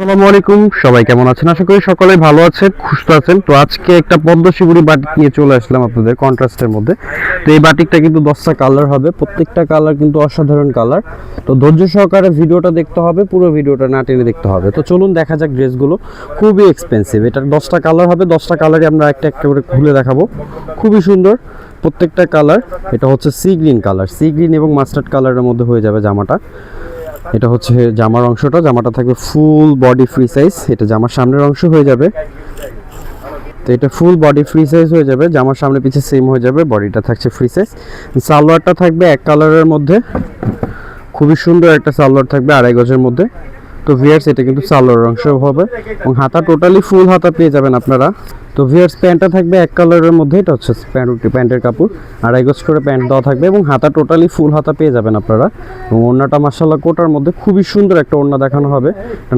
আসসালামু আলাইকুম। সবাই কেমন আছেন? আশা করি সকলে ভালো আছেন, সুস্থ আছেন। তো আজকে একটা পদ্ম শিবুরি বাটিক নিয়ে চলে আসলাম আপনাদের কন্ট্রাস্টের মধ্যে। তো এই বাটিকটা কিন্তু দশটা কালার হবে। প্রত্যেকটা কালার কিন্তু অসাধারণ কালার তো ধৈর্য সহকারে ভিডিওটা দেখতে হবে, পুরো ভিডিওটা না টেনে দেখতে হবে। তো চলুন দেখা যাক ড্রেসগুলো। খুবই এক্সপেন্সিভ এটার দশটা কালার হবে। দশটা কালারই আমরা একটা একটা করে খুলে দেখাবো। খুবই সুন্দর প্রত্যেকটা কালার এটা হচ্ছে sea green colour sea green এবং মাস্টার্ড কালারের মধ্যে হয়ে যাবে জামাটা। এটা হচ্ছে জামার অংশটা, জামাটা থাকবে ফুল বডি ফ্রি সাইজ এটা জামার সামনের অংশ হয়ে যাবে। তো এটা ফুল বডি ফ্রি সাইজ হয়ে যাবে, জামার সামনে পিছে সেম হয়ে যাবে বডিটা থাকছে ফ্রি সাইজ সালোয়ারটা থাকবে এক কালারের মধ্যে, খুবই সুন্দর একটা সালোয়ার থাকবে আড়াই গজের মধ্যে। তো ভিয়ার্স এটা কিন্তু সালোয়ার অংশ হবে এবং হাতা টোটালি ফুল হাতা পেয়ে যাবেন আপনারা। তো ভিয়ার্স প্যান্টটা থাকবে এক কালারের মধ্যে এটা হচ্ছে প্যান্ট, প্যান্টের কাপড়। আড়াই গজ করে প্যান্ট দেওয়া থাকবে এবং হাতা টোটালি ফুল হাতা পেয়ে যাবেন আপনারা। এবং ওড়নাটা মার্শাল্লাহ কোটার মধ্যে খুবই সুন্দর একটা ওড়না দেখানো হবে।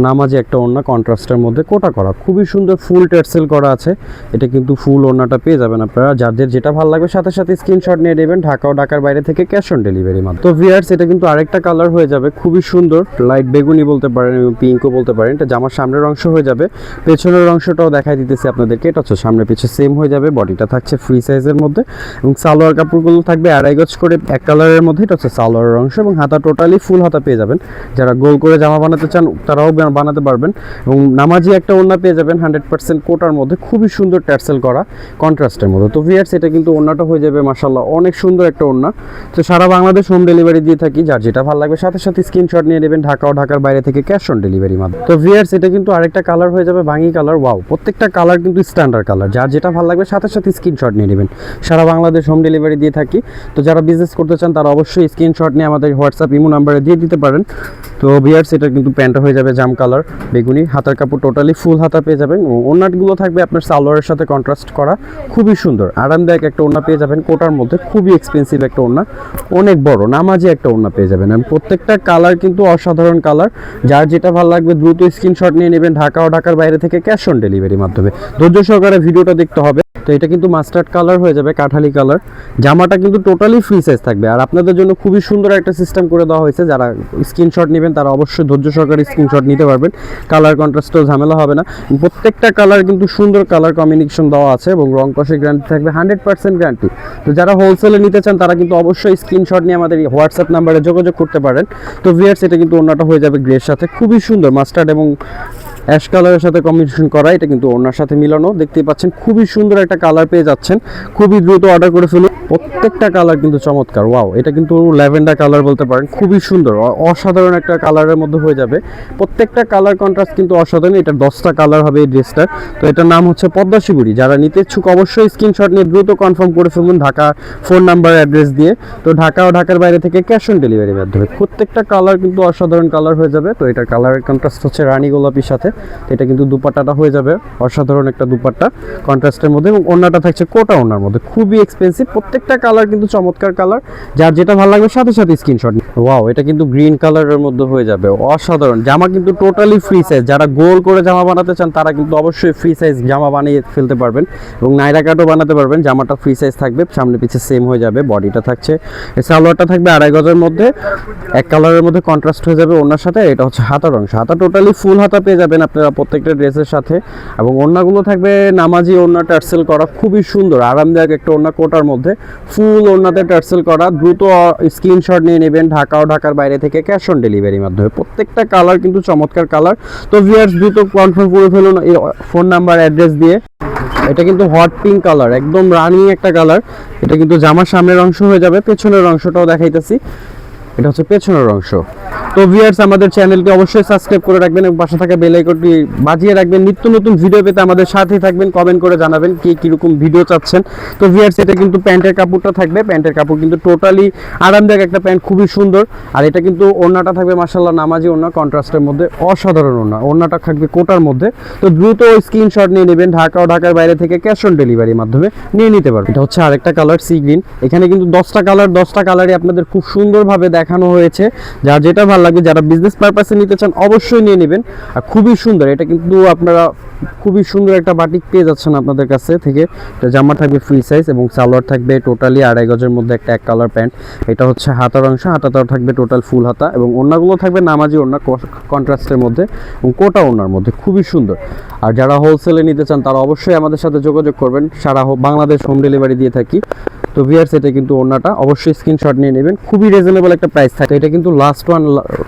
নামাজি একটা ওড়না কন্ট্রাস্টের মধ্যে কোটা করা। খুবই সুন্দর ফুল টেটসেল করা আছে। এটা কিন্তু ফুল ওড়নাটা পেয়ে যাবেন আপনারা। যাদের যেটা ভালো লাগবে সাথে সাথে স্ক্রিনশট নিয়ে নেবেন। ঢাকা ও ঢাকার বাইরে থেকে ক্যাশ অন ডেলিভারি মাত্র তো ভিয়ার্স এটা কিন্তু আরেকটা কালার হয়ে যাবে। খুবই সুন্দর। লাইট বেগুনি বলতে পারেন এবং পিঙ্কও বলতে পারেন। এটা জামার সামনের অংশ হয়ে যাবে। পেছনের অংশটাও দেখাই দিতেছি আপনাদেরকে। এটা হচ্ছে সামনে পিছে সেম হয়ে যাবে বডিটা থাকছে ফ্রি সাইজের মধ্যে এবং সালোয়ার কাপড়গুলো থাকবে আড়াই গজ করে এক কালারের মধ্যে, এটা হচ্ছে সালোয়ারের অংশ এবং হাতা টোটালি ফুল হাতা পেয়ে যাবেন। যারা গোল করে জামা বানাতে চান, তারাও বানাতে পারবেন এবং নামাজি একটা ওড়না পেয়ে যাবেন হান্ড্রেড পার্সেন্ট কোটার মধ্যে, খুবই সুন্দর ট্যারসেল করা কন্ট্রাস্টের মধ্যে। তো ভিয়ার্স এটা কিন্তু ওড়নাটা হয়ে যাবে মাসাল্লাহ অনেক সুন্দর একটা ওড়না। তো সারা বাংলাদেশ হোম ডেলিভারি দিয়ে থাকি, যার যেটা ভালো লাগবে, সাথে সাথে স্ক্রিনশট নিয়ে নেবেন ঢাকা ও ঢাকার বাইরে থেকে ক্যাশ অন ডেলিভারি মাধ্যমে। তো ভিয়ার্স এটা কিন্তু আরেকটা কালার হয়ে যাবে, ভাঙি কালার ওয়াও প্রত্যেকটা কালার কিন্তু স্ট্যান্ডার্ড কালার যার যেটা ভালো লাগবে সাথে সাথে স্ক্রিনশট নিয়ে নেবেন। সারা বাংলাদেশ হোম ডেলিভারি দিয়ে থাকি। তো যারা বিজনেস করতে চান, তারা অবশ্যই স্ক্রিনশট নিয়ে আমাদের হোয়াটসঅ্যাপ ইমো নাম্বারে দিয়ে দিতে পারেন। তো ভিয়ার্স এটা কিন্তু প্যান্টটা হয়ে যাবে জাম কালার বেগুনি, হাতার কাপড় টোটালি ফুল হাতা পেয়ে যাবেন। ও ওড়নাগুলো থাকবে আপনার সালোয়ারের সাথে কন্ট্রাস্ট করা। খুবই সুন্দর, আরামদায়ক একটা ওড়না পেয়ে যাবেন। কোটার মধ্যে খুবই এক্সপেন্সিভ একটা ওড়না, অনেক বড়, নামাজি একটা ওড়না পেয়ে যাবেন। এবং প্রত্যেকটা কালার কিন্তু অসাধারণ কালার যার যেটা ভালো লাগবে, দ্রুত স্ক্রিনশট নিয়ে নেবেন ঢাকা ও ঢাকার বাইরে থেকে ক্যাশ অন ডেলিভারির মাধ্যমে। ধৈর্য সহকারে ভিডিওটা দেখতে হবে। তো এটা কিন্তু মাস্টার্ড কালার হয়ে যাবে, কাঠালি কালার জামাটা কিন্তু টোটালি ফ্রি সাইজ থাকবে। আর আপনাদের জন্য খুবই সুন্দর একটা সিস্টেম করে দেওয়া হয়েছে। যারা স্ক্রিনশট নেবেন, তারা অবশ্যই ধৈর্য সহকারে স্ক্রিনশট নিতে পারবেন। কালার কন্ট্রাস্টও ঝামেলা হবে না। প্রত্যেকটা কালার কিন্তু সুন্দর কালার কম্বিনেশন দেওয়া আছে এবং রং কষের গ্যারান্টি থাকবে হান্ড্রেড পার্সেন্ট গ্যারান্টি তো যারা হোলসেলে নিতে চান, তারা কিন্তু অবশ্যই স্ক্রিনশট নিয়ে আমাদের হোয়াটসঅ্যাপ নাম্বারে যোগাযোগ করতে পারেন। তো ভিয়ার্স এটা কিন্তু অন্যটা হয়ে যাবে গ্রের সাথে। খুবই সুন্দর মাস্টার্ড এবং অ্যাশ কালারের সাথে কম্বিনেশন করা, এটা কিন্তু ওনার সাথে মিলানো। দেখতেই পাচ্ছেন, খুবই সুন্দর একটা কালার পেয়ে যাচ্ছেন। খুবই দ্রুত অর্ডার করে ফেলুন। প্রত্যেকটা কালার কিন্তু চমৎকার ওয়াও এটা কিন্তু ল্যাভেন্ডার কালার বলতে পারেন, খুবই সুন্দর। অসাধারণ একটা কালারের মধ্যে হয়ে যাবে। প্রত্যেকটা কালার কন্ট্রাস্ট কিন্তু অসাধারণ, এটা দশটা কালার হবে এই ড্রেসটার। তো এটার নাম হচ্ছে পদ্মা শিবুরি। যারা নিতে ইচ্ছুক, অবশ্যই স্ক্রিনশট নিয়ে দ্রুত কনফার্ম করে ফেলুন ঢাকা ফোন নাম্বার অ্যাড্রেস দিয়ে। তো ঢাকা ও ঢাকার বাইরে থেকে ক্যাশ অন ডেলিভারির মাধ্যমে। প্রত্যেকটা কালার কিন্তু অসাধারণ কালার হয়ে যাবে। তো এটার কালারের কন্ট্রাস্ট হচ্ছে রানী গোলাপির সাথে। এটা কিন্তু দুপাট্টাটা হয়ে যাবে, অসাধারণ একটা দুপাট্টা কন্ট্রাস্টের মধ্যে এবং ওড়নাটা থাকছে কোটা ওড়নার মধ্যে। খুবই এক্সপেন্সিভ প্রত্যেকটা কালার কিন্তু চমৎকার কালার যার যেটা ভালো লাগবে সাথে সাথে স্ক্রিনশট ওয়াও এটা কিন্তু গ্রিন কালারের মধ্যে হয়ে যাবে, অসাধারণ। জামা কিন্তু টোটালি ফ্রি সাইজ যারা গোল করে জামা বানাতে চান, তারা কিন্তু অবশ্যই ফ্রি সাইজ জামা বানিয়ে ফেলতে পারবেন এবং নাইরা কাটও বানাতে পারবেন, জামাটা ফ্রি সাইজ থাকবে, সামনে পিছে সেম হয়ে যাবে বডিটা থাকছে সালোয়ারটা থাকবে আড়াই গজের মধ্যে, এক কালারের মধ্যে কন্ট্রাস্ট হয়ে যাবে ওনার সাথে, এটা হচ্ছে হাতার অংশ, হাতা টোটালি ফুল হাতা পেয়ে যাবেন আপনারা প্রত্যেকটা ড্রেসের সাথে এবং ওড়নাগুলো থাকবে নামাজি ওড়না টার্সেল করা, খুবই সুন্দর, আরামদায়ক একটা ওড়না কোটার মধ্যে, ফুল ওড়নাতে টার্সেল করা, দ্রুত স্ক্রিনশট নিয়ে নেবেন ঢাকা ও ঢাকার বাইরে থেকে ক্যাশ অন ডেলিভারির মাধ্যমে। প্রত্যেকটা কালার কিন্তু চমৎকার কালার। তো ভিয়ার্স দ্রুত কনফার্ম করে ফেলুন এই ফোন নাম্বার অ্যাড্রেস দিয়ে। এটা কিন্তু হট পিঙ্ক কালার একদম রানিং একটা কালার এটা কিন্তু জামার সামনের অংশ হয়ে যাবে, পেছনের অংশটাও দেখাইতেছি। এটা হচ্ছে পেছনের অংশ। তো ভিউয়ার্স আমাদের চ্যানেলটি অবশ্যই সাবস্ক্রাইব করে রাখবেন এবং পাশে থাকা বেল আইকনটি বাজিয়ে রাখবেন। নিত্য নতুন ভিডিও পেতে আমাদের সাথেই থাকবেন। কমেন্ট করে জানাবেন কি কীরকম ভিডিও চাচ্ছেন। তো ভিউয়ার্স এটা কিন্তু প্যান্টের কাপড়টা থাকবে। প্যান্টের কাপড় কিন্তু টোটালি আরামদায়ক একটা প্যান্ট, খুবই সুন্দর। আর এটা কিন্তু ওড়নাটা থাকবে মাসাল্লাহ নামাজি ওড়না কন্ট্রাস্টের মধ্যে অসাধারণ ওড়না। ওড়নাটা থাকবে কোটার মধ্যে। তো দ্রুত ওই স্ক্রিনশট নিয়ে নেবেন। ঢাকা ও ঢাকার বাইরে থেকে ক্যাশ অন ডেলিভারির মাধ্যমে নিয়ে নিতে পারবেন। এটা হচ্ছে আরেকটা কালার সি গ্রিন এখানে কিন্তু দশটা কালার দশটা কালারই আপনাদের খুব সুন্দরভাবে দেখানো হয়েছে। যা যেটা ভালো লাগবে যারা বিজনেস পারপাসে নিতে চান অবশ্যই নিয়ে নেবেন। আর খুবই সুন্দর, এটা কিন্তু আপনারা খুবই সুন্দর একটা বাটিক পেয়ে যাচ্ছেন আপনাদের কাছে থেকে। জামা থাকবে ফ্রি সাইজ এবং সালোয়ার থাকবে টোটালি আড়াই গজের মধ্যে একটা এক কালার প্যান্ট এটা হচ্ছে হাতার অংশ, হাতাটাও থাকবে টোটাল ফুল হাতা এবং ওড়নাগুলো থাকবে নামাজি ওড়না কন্ট্রাস্টের মধ্যে এবং কোটা ওনার মধ্যে, খুবই সুন্দর। আর যারা হোলসেলে নিতে চান তারা অবশ্যই আমাদের সাথে যোগাযোগ করবেন। সারা বাংলাদেশ হোম ডেলিভারি দিয়ে থাকি। তো ভিয়ার্স এটা কিন্তু ওড়নাটা। অবশ্যই স্ক্রিনশট নিয়ে নেবেন। খুবই রিজনেবল একটা প্রাইস থাকে। এটা কিন্তু লাস্ট ওয়ান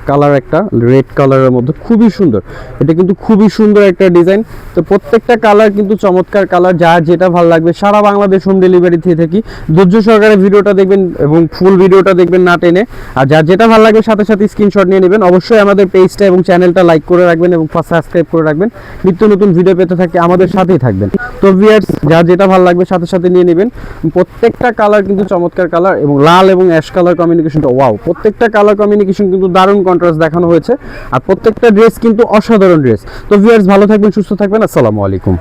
কালার একটা রেড কালারের মধ্যে। খুবই সুন্দর। এটা কিন্তু খুবই সুন্দর একটা ডিজাইন তো প্রত্যেকটা কালার কিন্তু চমৎকার কালার যার যেটা ভালো লাগবে, সারা বাংলাদেশ হোম ডেলিভারি দিয়ে থাকি। ধৈর্য সহকারে ভিডিওটা দেখবেন এবং ফুল ভিডিওটা দেখবেন না টেনে। আর যার যেটা ভালো লাগবে, সাথে সাথে স্ক্রিনশট নিয়ে নেবেন। অবশ্যই আমাদের পেজটা এবং চ্যানেলটা লাইক করে রাখবেন এবং সাবস্ক্রাইব করে রাখবেন। নিত্য নতুন ভিডিও পেতে থাকলে আমাদের সাথেই থাকবেন। তো ভিয়ার্স যার যেটা ভালো লাগবে, সাথে সাথে নিয়ে নেবেন। প্রত্যেকটা কালার কিন্তু চমৎকার কালার এবং লাল এবং অ্যাশ কালার কমিউনিকেশনটা ওয়াও প্রত্যেকটা কালার কমিউনিকেশন কিন্তু দারুণ কন্ট্রাস্ট দেখানো হয়েছে। আর প্রত্যেকটা ড্রেস কিন্তু অসাধারণ ড্রেস তো ভিউয়ার্স ভালো থাকবেন, সুস্থ থাকবেন, আসসালামু আলাইকুম।